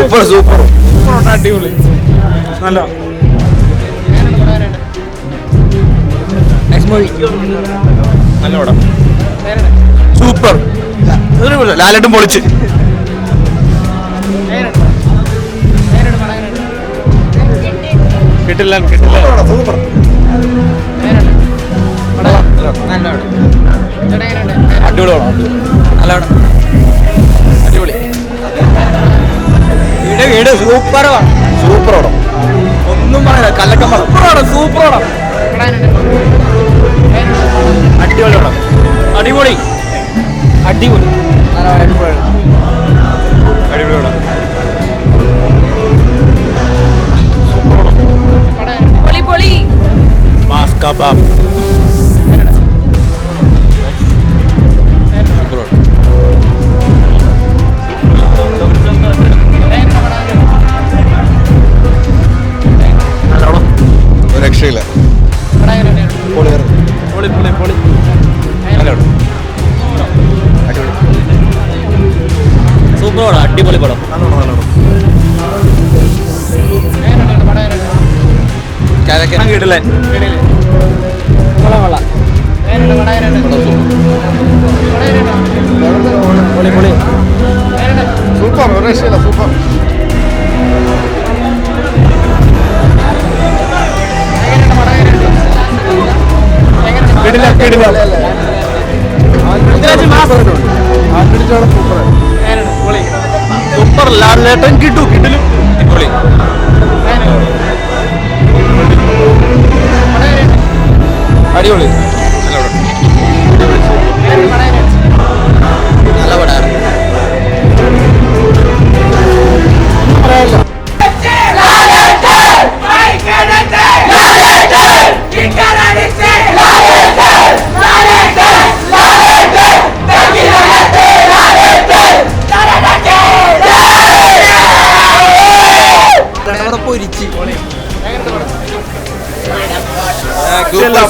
Super super. അടിപൊളി. നല്ല. നല്ല പടം സൂപ്പർ. ലാലട്ടും പൊളിച്ച്. കിട്ടില്ല കിട്ടില്ല. സൂപ്പർ. അടിപൊളി പടം നല്ല പടം വീട് സൂപ്പർ സൂപ്പർ ഓടം ഒന്നും പറയാ കല്ലക്കം സൂപ്പർ ഓടം സൂപ്പർ ഓടം അടിപൊളി ഓടം അടിപൊളി. അടിപൊളി. അടിപൊളി അടിപൊളി പടം. പൊളി പൊളി. മാസ് രക്ഷയില്ല. സൂപ്പർ പടം അടിപൊളി പടം കിട്ടില്ല സൂപ്പർ ഒരു രക്ഷയില്ല സൂപ്പർ. സൂപ്പർ. സൂപ്പർ. ലാലേട്ടൻ കിട്ടു. കിട്ടിലും പൊളി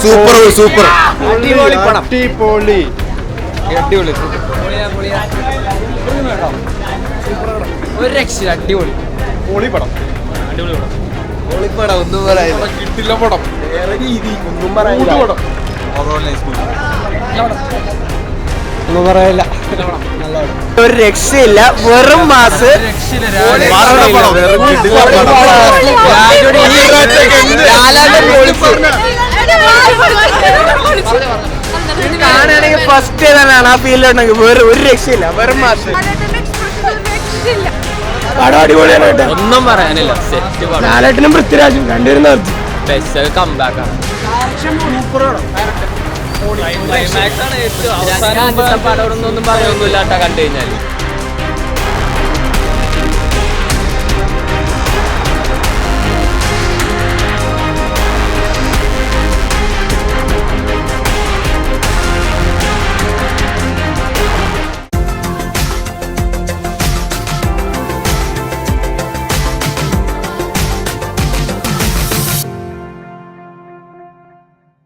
സൂപ്പർ സൂപ്പർ അടിപൊളി പടം. അടിപൊളി. അടിപൊളി ഒരു രക്ഷ അടിപൊളി. പൊളി പടം. പൊളിപ്പടം ഒന്നും പറയാനില്ല കിട്ടില്ല പടം. വേറെ രീതി ഒന്നും പറയാനില്ല പടം. ഒന്നും പറയില്ല. ഒരു രക്ഷയില്ല വെറും മാസ്. കാണുകയാണെങ്കിൽ ഫസ്റ്റ് തന്നെയാണ് ആ ഫീൽ ഉണ്ടെങ്കിൽ വേറെ ഒരു രക്ഷയില്ല വെറും മാസം പടം അടിപൊളിയാണ് കേട്ടോ ഒന്നും പറയാനില്ല സെറ്റ് ലാലേട്ടനും പൃഥ്വിരാജും രണ്ടുപേരും നിർത്തി. സ്പെഷ്യൽ കമ്പാക്ക് ആണ്. ക്ലൈമാക്സ് ആണ് ഏറ്റവും അവസാനം പടം. ഒന്നും പറയാനൊന്നുമില്ല കേട്ടോ കണ്ടു കഴിഞ്ഞാൽ